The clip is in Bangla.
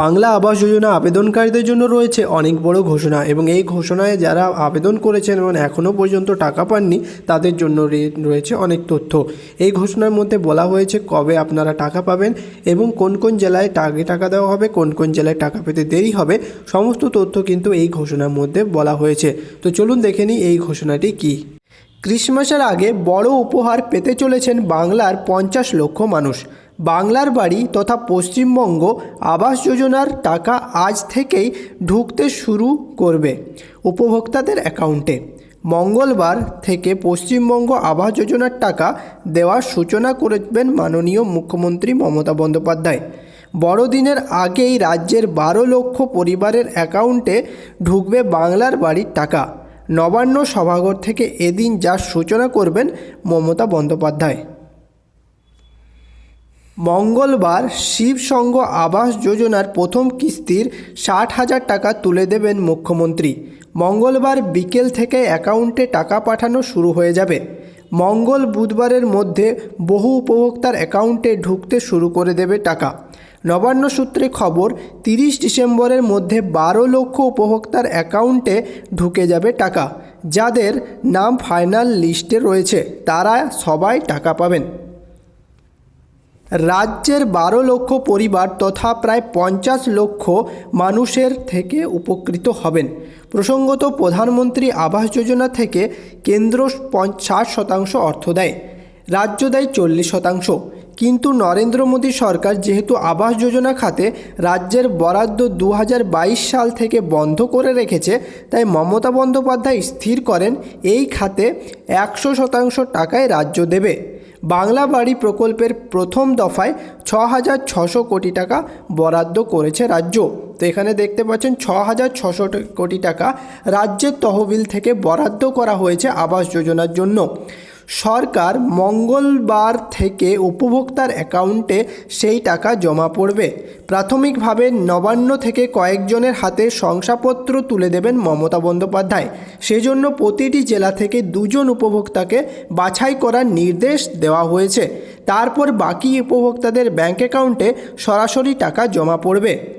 বাংলা আবাস যোজনা আবেদনকারীদের জন্য রয়েছে অনেক বড় ঘোষণা এবং এই ঘোষণায় যারা আবেদন করেছেন এবং এখনও পর্যন্ত টাকা পাননি, তাদের জন্য রয়েছে অনেক তথ্য। এই ঘোষণার মধ্যে বলা হয়েছে কবে আপনারা টাকা পাবেন এবং কোন কোন জেলায় আগে টাকা দেওয়া হবে, কোন কোন জেলায় টাকা পেতে দেরি হবে, সমস্ত তথ্য কিন্তু এই ঘোষণার মধ্যে বলা হয়েছে। তো চলুন দেখে নিই এই ঘোষণাটি কী। ক্রিসমাসের আগে বড় উপহার পেতে চলেছেন বাংলার পঞ্চাশ লক্ষ মানুষ। বাংলার বাড়ি তথা পশ্চিমবঙ্গ আবাস যোজনার টাকা আজ থেকেই ঢুকতে শুরু করবে উপভোক্তাদের অ্যাকাউন্টে। মঙ্গলবার থেকে পশ্চিমবঙ্গ আবাস যোজনার টাকা দেওয়ার সূচনা করবেন মাননীয় মুখ্যমন্ত্রী মমতা বন্দ্যোপাধ্যায়। বড়দিনের আগেই রাজ্যের বারো লক্ষ পরিবারের অ্যাকাউন্টে ঢুকবে বাংলার বাড়ির টাকা। নবান্ন সভাঘর থেকে এদিন যার সূচনা করবেন মমতা বন্দ্যোপাধ্যায়। মঙ্গলবার শিবসংঘ আবাস যোজনার প্রথম কিস্তির ষাট হাজার টাকা তুলে দেবেন মুখ্যমন্ত্রী। মঙ্গলবার বিকেল থেকে অ্যাকাউন্টে টাকা পাঠানো শুরু হয়ে যাবে। মঙ্গল বুধবারের মধ্যে বহু উপভোক্তার অ্যাকাউন্টে ঢুকতে শুরু করে দেবে টাকা। নবান্ন সূত্রে খবর, তিরিশ ডিসেম্বরের মধ্যে বারো লক্ষ উপভোক্তার অ্যাকাউন্টে ঢুকে যাবে টাকা। যাদের নাম ফাইনাল লিস্টে রয়েছে, তারা সবাই টাকা পাবেন। রাজ্যের বারো লক্ষ পরিবার তথা প্রায় পঞ্চাশ লক্ষ মানুষের থেকে উপকৃত হবেন। প্রসঙ্গত প্রধানমন্ত্রী আবাস যোজনা থেকে কেন্দ্র ষাট শতাংশ অর্থ দেয়, রাজ্য দেয় চল্লিশ শতাংশ। কিন্তু নরেন্দ্র মোদী সরকার যেহেতু আবাস যোজনা খাতে রাজ্যের বরাদ্দ দু হাজার বাইশ সাল থেকে বন্ধ করে রেখেছে, তাই মমতা বন্দ্যোপাধ্যায় স্থির করেন, এই খাতে একশো শতাংশ টাকায় রাজ্য দেবে। বাংলা বাড়ি প্রকল্পের প্রথম দফায় ছ হাজার ছশো কোটি টাকা বরাদ্দ করেছে রাজ্য। তো এখানে দেখতে পাচ্ছেন ছ হাজার ছশো কোটি টাকা রাজ্যের তহবিল থেকে বরাদ্দ করা হয়েছে আবাস যোজনার জন্য। সরকার মঙ্গলবার থেকে উপভোক্তার অ্যাকাউন্টে সেই টাকা জমা পড়বে। প্রাথমিকভাবে নবান্ন থেকে কয়েকজনের হাতে শংসাপত্র তুলে দেবেন মমতা বন্দ্যোপাধ্যায়। সেজন্য প্রতিটি জেলা থেকে দুজন উপভোক্তাকে বাছাই করার নির্দেশ দেওয়া হয়েছে। তারপর বাকি উপভোক্তাদের ব্যাংক অ্যাকাউন্টে সরাসরি টাকা জমা পড়বে।